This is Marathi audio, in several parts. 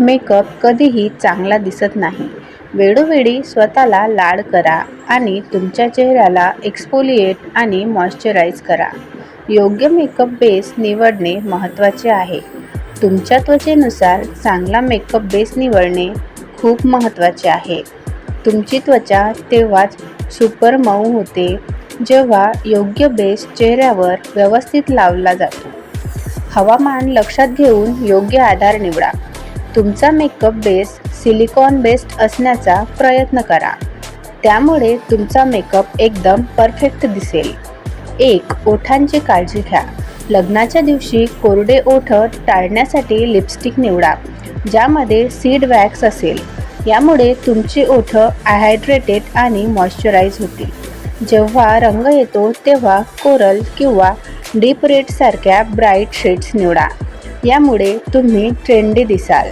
मेकअप कधीही चांगला दिसत नाही. वेळोवेळी स्वतःला लाड करा आणि तुमच्या चेहऱ्याला एक्सपोलिएट आणि मॉइश्चराईज करा. योग्य मेकअप बेस निवडणे महत्त्वाचे आहे. तुमच्या त्वचेनुसार चांगला मेकअप बेस निवडणे खूप महत्त्वाचे आहे. तुमची त्वचा तेव्हाच सुपर मऊ होते जेव्हा योग्य बेस चेहऱ्यावर व्यवस्थित लावला जातो. हवामान लक्षात घेऊन योग्य आधार निवडा. तुमचा मेकअप बेस सिलिकॉन बेस्ड असण्याचा प्रयत्न करा. त्यामुळे तुमचा मेकअप एकदम परफेक्ट दिसेल. एक ओठांची काळजी घ्या. लग्नाच्या दिवशी कोरडे ओठ टाळण्यासाठी लिपस्टिक निवडा ज्यामध्ये सीड वॅक्स असेल. यामुळे तुमची ओठ हायड्रेटेड आणि मॉइश्चराईज होतील. जेव्हा रंग येतो तेव्हा कोरल किंवा डीप रेडसारख्या ब्राईट शेड्स निवडा. यामुळे तुम्ही ट्रेंडी दिसाल.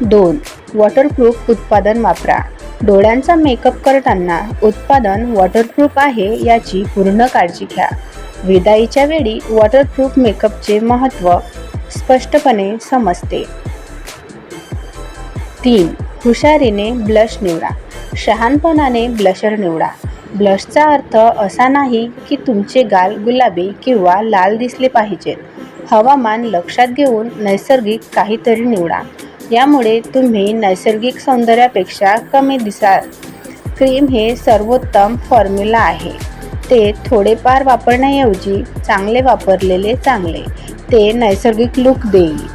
दोन वॉटरप्रूफ उत्पादन वापरा. डोळ्यांचा मेकअप करताना उत्पादन वॉटरप्रूफ आहे याची पूर्ण काळजी घ्या. विदाईच्या वेळी वॉटरप्रूफ मेकअपचे महत्त्व स्पष्टपणे समजते. तीन हुशारीने ब्लश निवडा. शहाणपणाने ब्लशर निवडा. ब्लशचा अर्थ असा नाही की तुमचे गाल गुलाबी किंवा लाल दिसले पाहिजेत. हवामान लक्षात घेऊन नैसर्गिक काहीतरी निवडा. यामुळे तुम्ही नैसर्गिक सौंदर्यापेक्षा कमी दिसाल क्रीम हे सर्वोत्तम फॉर्म्युला आहे. ते थोडेफार वापरण्याऐवजी चांगले वापरलेले चांगले. ते नैसर्गिक लूक देईल.